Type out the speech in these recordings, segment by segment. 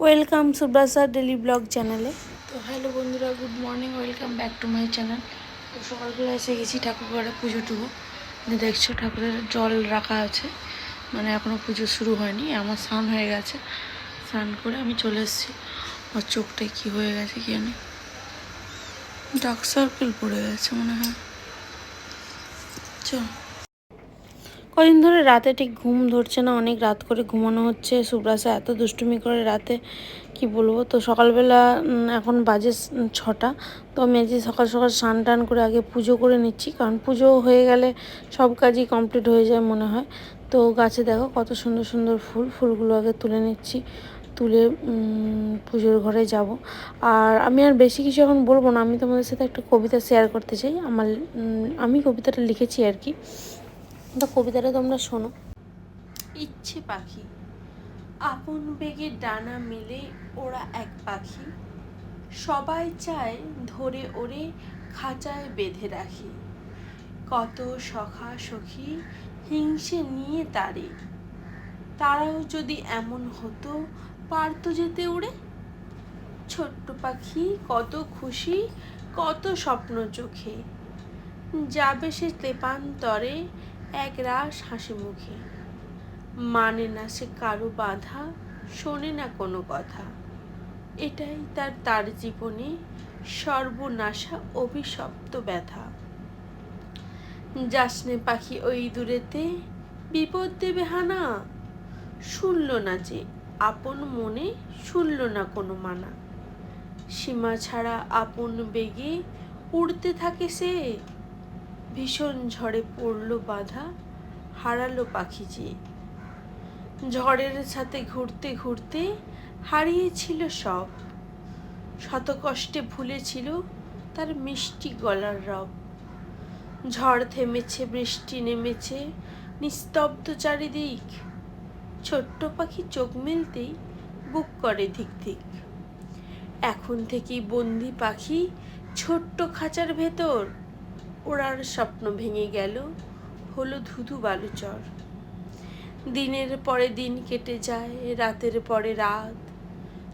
Welcome সুব্রাসা daily blog চ্যানেলে। তো hello বন্ধুরা, good morning, welcome back to my channel. তো সকালবেলা এসে গেছি ঠাকুর ঘরে পুজো টুকু। দেখছ ঠাকুরের জল রাখা আছে মানে এখনও পুজো শুরু হয়নি, আমার স্নান হয়ে গেছে। স্নান করে আমি চলে এসেছি। আমার চোখটায় কী হয়ে গেছে কি জানি। ডার্ক সার্কেল পড়ে গেছে মনে হয়। চল। কদিন ধরে রাতে ঠিক ঘুম ধরছে না, অনেক রাত করে ঘুমানো হচ্ছে। সুব্রাসা এত দুষ্টুমি করে রাতে, কি বলব? তো সকালবেলা এখন বাজে ছটা। তো আমি আজকে সকাল সকাল স্নান টান করে আগে পুজো করে নিচ্ছি, কারণ পুজো হয়ে গেলে সব কাজই কমপ্লিট হয়ে যায় মনে হয়। তো গাছে দেখো কত সুন্দর সুন্দর ফুল, ফুলগুলো আগে তুলে নিচ্ছি। তুলে পুজোর ঘরে যাব। আর আমি আর বেশি কিছু এখন বলব না, আমি তোমাদের সাথে একটা কবিতা শেয়ার করতে চাই। আমার আমি কবিতাটা লিখেছি আর কি। তো কবিতাটা তোমরা শোনো। ইচ্ছে পাখি, আপন বেগে ডানা মেলে ওরা এক পাখি। সবাই চায় ধরে ওরে খাঁচায় বেঁধে রাখি। কত সখা সখী হিংসে নিয়ে তারে। তারাও যদি এমন হতো, পারতো যেতে উড়ে ছোট্ট পাখি কত খুশি, কত স্বপ্ন চোখে। যাবে সে তেপান্তরে এক রাস হাসি মুখে। মানে না সে কারও বাধা, শোনে না কোনো কথা। এটাই তার তার জীবনে সর্বনাশা অভিশপ্ত ব্যথা। যাসনে পাখি ওই দূরেতে, বিপদ দেবে হানা। শুনল না যে আপন মনে শুনল না কোনো মানা। সীমা ছাড়া আপন বেগে উড়তে থাকে সে। ভীষণ ঝড়ে পড়ল বাধা, হারালো পাখি যে ঝড়ের সাথে ঘুরতে ঘুরতে হারিয়েছিল সব। শত কষ্টে ভুলেছিল তার মিষ্টি গলার রব। ঝড় থেমেছে, বৃষ্টি নেমেছে, নিস্তব্ধ চারিদিক। ছোট্ট পাখি চোখ মেলতেই বুক করে ধিক ধিক। এখন থেকেই বন্দি পাখি ছোট্ট খাঁচার ভেতর। ওড়ার স্বপ্ন ভেঙে গেল, হলো ধুধু বালুচর। দিনের পরে দিন কেটে যায়, রাতের পরে রাত।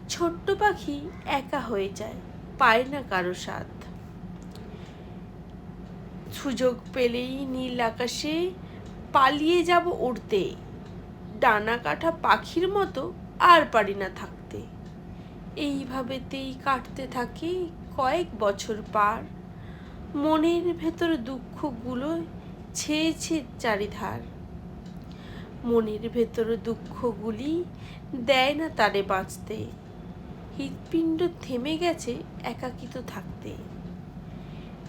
ছোট্ট পাখি একা হয়ে যায়, পায় না কারও সাথ সুযোগ পেলেই নীল আকাশে পালিয়ে যাব উড়তে। ডানা কাটা পাখির মতো আর পারি না থাকতে। এইভাবেতেই কাটতে থাকে কয়েক বছর পার। মনের ভেতর দুঃখগুলো ছেয়েছে চারিধার। মনের ভেতর দুঃখগুলি দেয় না তারে বাঁচতে। হৃৎপিণ্ড থেমে গেছে একাকিত থাকতে।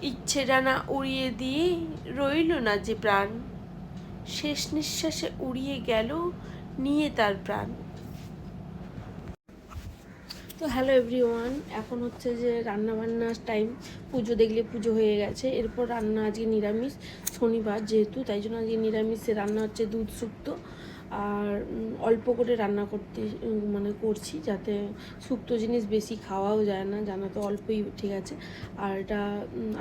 ইচ্ছে ডানা উড়িয়ে দিয়ে রইল না যে প্রাণ। শেষ নিঃশ্বাসে উড়িয়ে গেল নিয়ে তার প্রাণ। তো হ্যালো এভরিওয়ান এখন হচ্ছে যে রান্না বান্নার টাইম পুজো দেখলে পুজো হয়ে গেছে। এরপর রান্না আজকে নিরামিষ, শনিবার যেহেতু, তাই জন্য আজকে নিরামিষে রান্না হচ্ছে দুধ শুক্তো আর অল্প করে রান্না করতে মানে করছি যাতে শুক্তো জিনিস বেশি খাওয়াও যায় না। জানা তো অল্পই ঠিক আছে। আর এটা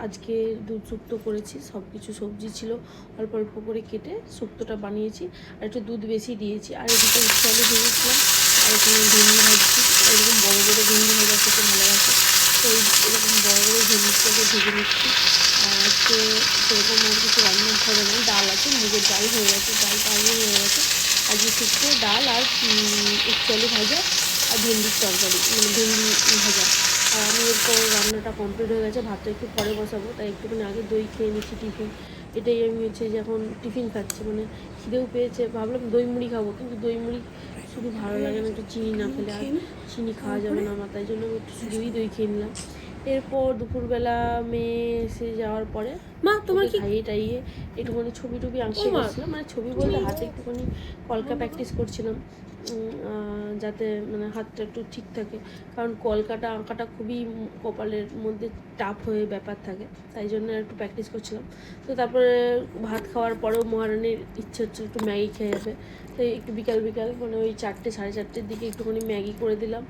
আজকে দুধ শুক্তো করেছি। সব কিছু সবজি ছিল, অল্প অল্প করে কেটে শুক্তোটা বানিয়েছি। আর একটু দুধ বেশি দিয়েছি। আর এদিকে উচ্ছে আলু আর এখানে ভেন্ডি ভাজছি। এরকম বড় বড় ভেন্ডি ভাজা খেতে ভালোবাসে তো এরকম বড় বড় ভেন্ডিটাকে ভেজে নিচ্ছি। আর আজকে সেরকম আর কিছু রান্না হবে না। ডাল আছে, মুগের ডাল হয়ে গেছে ডালটা আগে হয়ে গেছে। আজকে শুক্তো ডাল আর উচ্ছে ভাজা আর ভেন্ডির তরকারি মানে ভেন্ডি ভাজা। আর আমি এরপর রান্নাটা কমপ্লিট হয়ে গেছে, ভাতটা একটু পরে বসাবো, তাই একটুখানি আগে দই খেয়ে নিচ্ছি টিফিন। এটাই আমি হচ্ছে যে এখন টিফিন খাচ্ছি মানে খিদেও পেয়েছে ভাবলাম দই মুড়ি খাব কিন্তু দই মুড়ি শুধু ভালো লাগে না একটু চিনি না খেলে আর চিনি খাওয়া যাবে না আমার তাই জন্য একটু শুধুই দই খেয়ে নিলাম। এরপর দুপুরবেলা মেয়ে এসে যাওয়ার পরে মা তোমার কি খাইয়ে টাইয়ে একটুখানি ছবি টবি আঁকতে ও মা। করছিলাম মানে ছবি বলতে হাতে একটুখানি কলকা প্র্যাকটিস করছিলাম। যাতে মানে হাতটা একটু ঠিক থাকে। কারণ কলকাটা আঁকাটা খুবই কপালের মধ্যে টাফ হয়ে ব্যাপার থাকে। তাই জন্য একটু প্র্যাকটিস করছিলাম। তো তারপরে ভাত খাওয়ার পরেও মহারানীর ইচ্ছে হচ্ছে একটু ম্যাগি খেয়ে যাবে। তো একটু বিকাল বিকাল মানে ওই চারটে সাড়ে চারটের দিকে একটুখানি ম্যাগি করে দিলাম।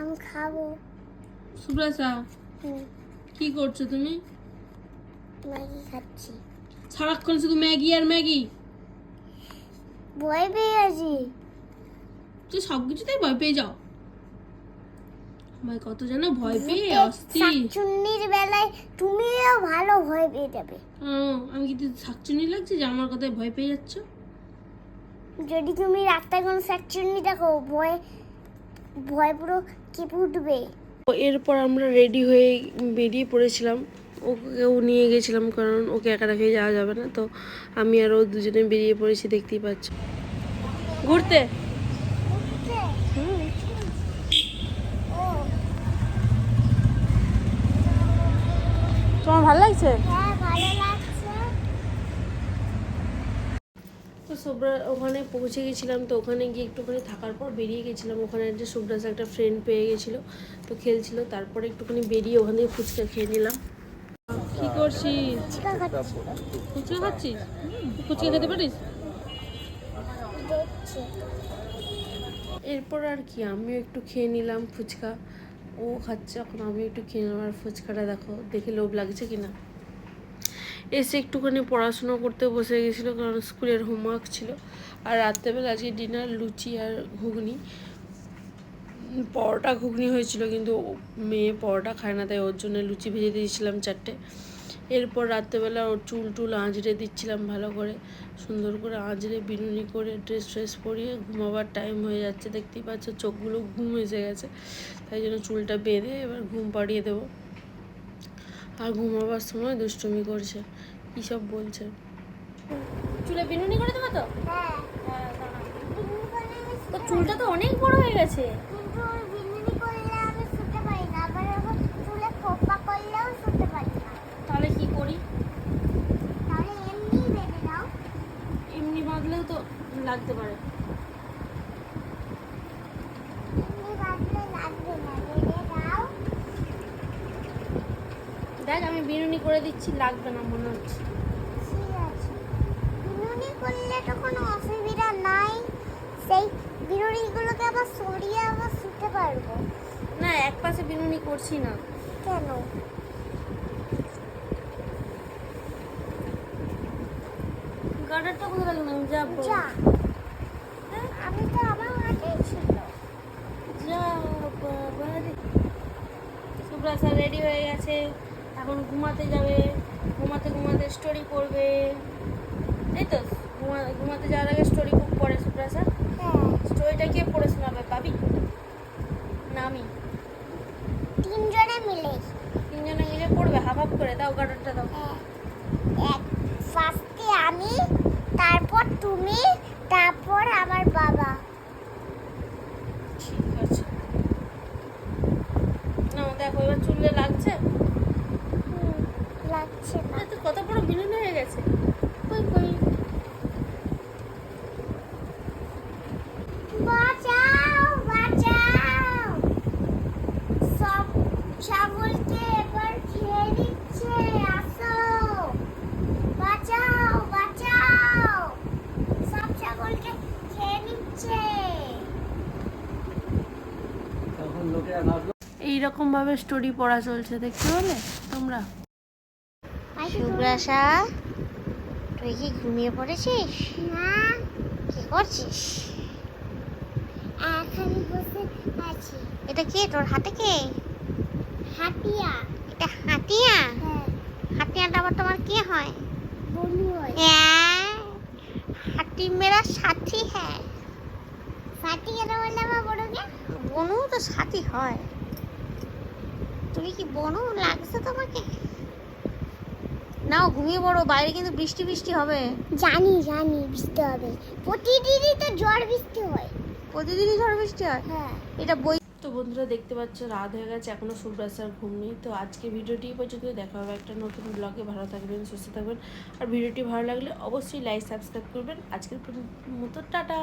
আমি খাব। সুব্রাসা হুম, কি করছ তুমি? ম্যাগি খাচ্ছি। সারাক্ষণ শুধু ম্যাগি আর ম্যাগি? ভয় পেয়ে আছি। তুই সব কিছুতেই ভয় পেয়ে যাও। ভাই কত যেন ভয় পেয়ে অস্থির শাকচুন্নির বেলায় তুমিও ভালো ভয় পেয়ে যাবে। ও, আমি কি শাকচুনি লাগছে যে আমার কথায় ভয় পেয়ে যাচ্ছ? যদি তুমি রাস্তায় কোনো শাকচুন্নি দেখো ভয় ভয় পুরো কেঁপে উঠবে। এরপর আমরা রেডি হয়ে বেরিয়ে পড়েছিলাম। ওকেও নিয়ে গেছিলাম কারণ ওকে একা রেখে যাওয়া যাবে না। তো আমি আর ও দুজনে বেরিয়ে পড়েছি দেখতেই পাচ্ছ। ঘুরতে? ও তোমার ভালো লাগছে? হ্যাঁ ভালো লাগছে তো সোবরা ওখানে পৌঁছে গেছিলাম, তো ওখানে গিয়ে একটুখানি থাকার পর বেরিয়ে গেছিলাম। ওখানে যে সুব্রাস একটা ফ্রেন্ড পেয়ে গেছিল, তো খেলছিল। তারপরে একটুখানি বেরিয়ে ওখান থেকে ফুচকা খেয়ে নিলাম। কি করছিস? ফুচকা খাচ্ছিস? ফুচকা খেতে পারিস? এরপর আর কি, আমিও একটু খেয়ে নিলাম ফুচকা। ও খাচ্ছে, এখন আমি একটু খেয়ে নিলাম। আর ফুচকাটা দেখো, দেখে লোভ লাগছে কিনা? এসে একটুখানি পড়াশোনা করতে বসে গেছিল, কারণ স্কুলের হোমওয়ার্ক ছিল। আর রাত্রেবেলা আজকে ডিনার লুচি আর ঘুগনি। পরোটা ঘুগনি হয়েছিল, কিন্তু মেয়ে পরোটা খায় না, তাই ওর জন্য লুচি ভেজে দিয়েছিলাম চারটে। এরপর রাত্রেবেলা ওর চুল টুল আঁচড়ে দিচ্ছিলাম ভালো করে। সুন্দর করে আঁচড়ে বিনুনি করে ড্রেস ট্রেস পরিয়ে ঘুমাবার টাইম হয়ে যাচ্ছে, দেখতেই পাচ্ছ চোখগুলো ঘুম এসে গেছে। তাই জন্য চুলটা বেঁধে এবার ঘুম পাড়িয়ে দেবো। আর ঘুমাবার সময় দুষ্টুমি করছে। কী সব বলছে? চুলে বিনুনি করে দেবো তো? হ্যাঁ। তো চুলটা তো অনেক বড় হয়ে গেছে। বিনুনি করলে আমি শুতে পারি না। আবার আবার চুলে খোপা করলেও শুতে পারি না। তাহলে কি করি? তাহলে এমনি বেঁধে দাও। এমনি বাঁধলেও তো লাগতে পারে এমনি বাঁধলে লাগবে না বেঁধে দাও দেখ আমি বিনুনি করে দিচ্ছি লাগবে না মনে হচ্ছে। বিনুনি করলে তো কোনো অসুবিধা নাই। সেই বিনুনিগুলোকে আবার সরিয়ে আবার শুতে পারব। না এক পাশে বিনুনি করছি না। কেন? গার্ডারটা কোথায় রাখলাম যাব। যা। আমি তো আমার হাতেই ছিল। যা বাবা। সুব্রাসা রেডি হয়ে গেছে। এখন ঘুমাতে যাবে ঘুমাতে ঘুমাতে স্টোরি পড়বে এই তো ঘুমা ঘুমাতে যাওয়ার আগে স্টোরি খুব পড়ে সুব্রাসা হ্যাঁ। স্টোরিটা কে পড়ে শোনাবে পাবি না আমি। তিনজনে মিলে। তিনজনে মিলে পড়বে হাফ হাফ করে দাও গার্ডারটা দাও। হ্যাঁ। এক ফার্স্টে আমি তারপর তুমি তারপর আমার বাবা ঠিক আছে না দেখো এবার চুলে লাগছে হুম, লাগছে না আরে তো কত হয়ে গেছে। কই কই? বাঁচাও বাঁচাও। সব এবার খেয়ে নিচ্ছে আসো। বাঁচাও বাঁচাও। সব ছাগলকে খেয়ে নিচ্ছে। এইরকম ভাবে স্টোরি পড়া চলছে দেখতে পেলে তোমরা? সুব্রাসা তুই কি ঘুমিয়ে পড়েছিস? না কি করছিস? এখানে বসে আছি। এটা কে তোর হাতে কে? হাতিয়া। এটা হাতিয়া? হ্যাঁ। হাতিয়াটা আবার তোমার কে হয়? বনু হয়। হ্যাঁ। হাতি মেরা সাথী হ্যাঁ। সাথী কেন বললে আমার বনুকে বনু তো সাথী হয়। তুমি কি বনু লাগছে তোমাকে? নাও ঘুমিয়ে পড়ো বাইরে কিন্তু বৃষ্টি বৃষ্টি হবে। জানি জানি বৃষ্টি হবে। প্রতিদিনই তো ঝড় বৃষ্টি হয়। প্রতিদিনই ঝড় বৃষ্টি হয়? হ্যাঁ। এটা বই তো বন্ধুরা দেখতে পাচ্ছ রাত হয়ে গেছে এখনও সুব্রাসার ঘুম নেই। তো আজকে ভিডিওটি পর্যন্ত দেখা হবে একটা নতুন ব্লগে ভালো থাকবেন সুস্থ থাকবেন। আর ভিডিওটি ভালো লাগলে অবশ্যই লাইক সাবস্ক্রাইব করবেন। আজকের মতো টাটা!